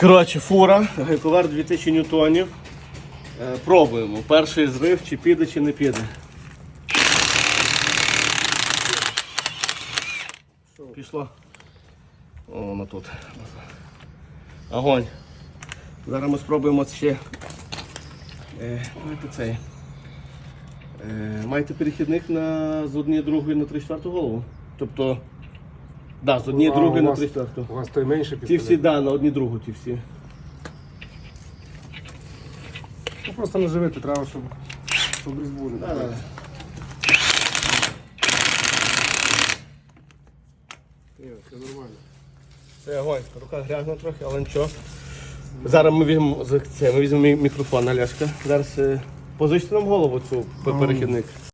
Коротше, фура, гайковер 2000 ньютонів. Е, пробуємо. Перший зрив, чи піде, чи не піде. Пішло. О, воно тут. Огонь. Зараз ми спробуємо ще. Ну, Давайте цей. Е, маєте перехідник на з однієї другої на 3 четверту голову? Тобто. Да, з однієї другої на вас- 3 четверту. У вас той менший Ті пістолет. всі, да, на одні другу ті всі. Ну, просто наживити, треба, щоб, щоб різьбу не Да, да. Ні, це нормально. Це огонь. Рука грязна трохи, але нічого. Зараз ми візьмемо з- це, ми візьмемо мі- мікрофон Олешка. Зараз е, позичте нам голову цю перехідник.